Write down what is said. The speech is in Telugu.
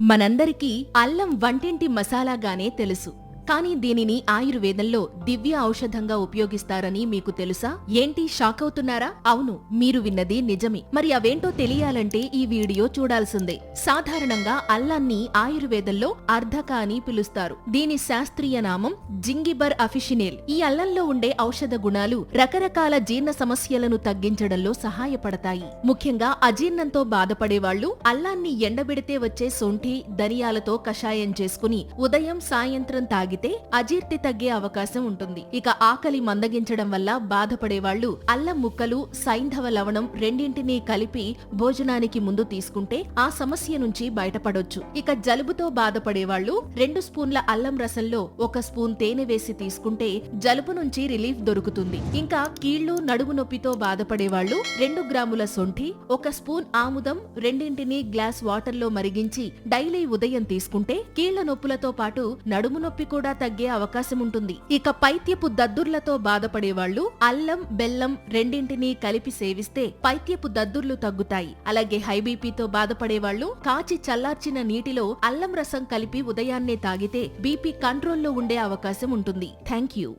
మనందరికీ అల్లం వంటింటి మసాలాగానే తెలుసు. కానీ దీనిని ఆయుర్వేదంలో దివ్య ఔషధంగా ఉపయోగిస్తారని మీకు తెలుసా? ఏంటి? షాక్ అవుతున్నారా? అవును మీరు విన్నది నిజమే. మరి అవేంటో తెలియాలంటే ఈ వీడియో చూడాల్సిందే. సాధారణంగా అల్లాన్ని ఆయుర్వేదంలో అర్ధక అని పిలుస్తారు. దీని శాస్త్రీయ నామం జింగిబర్ అఫిషినేల్. ఈ అల్లంలో ఉండే ఔషధ గుణాలు రకరకాల జీర్ణ సమస్యలను తగ్గించడంలో సహాయపడతాయి. ముఖ్యంగా అజీర్ణంతో బాధపడే వాళ్ళు అల్లాన్ని ఎండబెడితే వచ్చే సొంఠి ధనియాలతో కషాయం చేసుకుని ఉదయం సాయంత్రం తాగి తాగితే అజీర్తి తగ్గే అవకాశం ఉంటుంది. ఇక ఆకలి మందగించడం వల్ల బాధపడే వాళ్ళు అల్లం ముక్కలు సైంధవ లవణం రెండింటినీ కలిపి భోజనానికి ముందు తీసుకుంటే ఆ సమస్య నుంచి బయటపడొచ్చు. ఇక జలుబుతో బాధపడేవాళ్ళు రెండు స్పూన్ల అల్లం రసంలో ఒక స్పూన్ తేనె వేసి తీసుకుంటే జలుబు నుంచి రిలీఫ్ దొరుకుతుంది. ఇంకా కీళ్ళు నడుము నొప్పితో బాధపడేవాళ్ళు రెండు గ్రాముల సొంఠి ఒక స్పూన్ ఆముదం రెండింటిని గ్లాస్ వాటర్లో మరిగించి డైలీ ఉదయం తీసుకుంటే కీళ్ళ నొప్పులతో పాటు నడుము నొప్పి కూడా తగ్గే అవకాశం ఉంటుంది. ఇక పైత్యపు దద్దుర్లతో బాధపడేవాళ్ళు అల్లం బెల్లం రెండింటినీ కలిపి సేవిస్తే పైత్యపు దద్దుర్లు తగ్గుతాయి. అలాగే హై బీపీతో కాచి చల్లార్చిన నీటిలో అల్లం రసం కలిపి ఉదయాన్నే తాగితే బీపీ కంట్రోల్లో ఉండే అవకాశం ఉంటుంది. Thank you.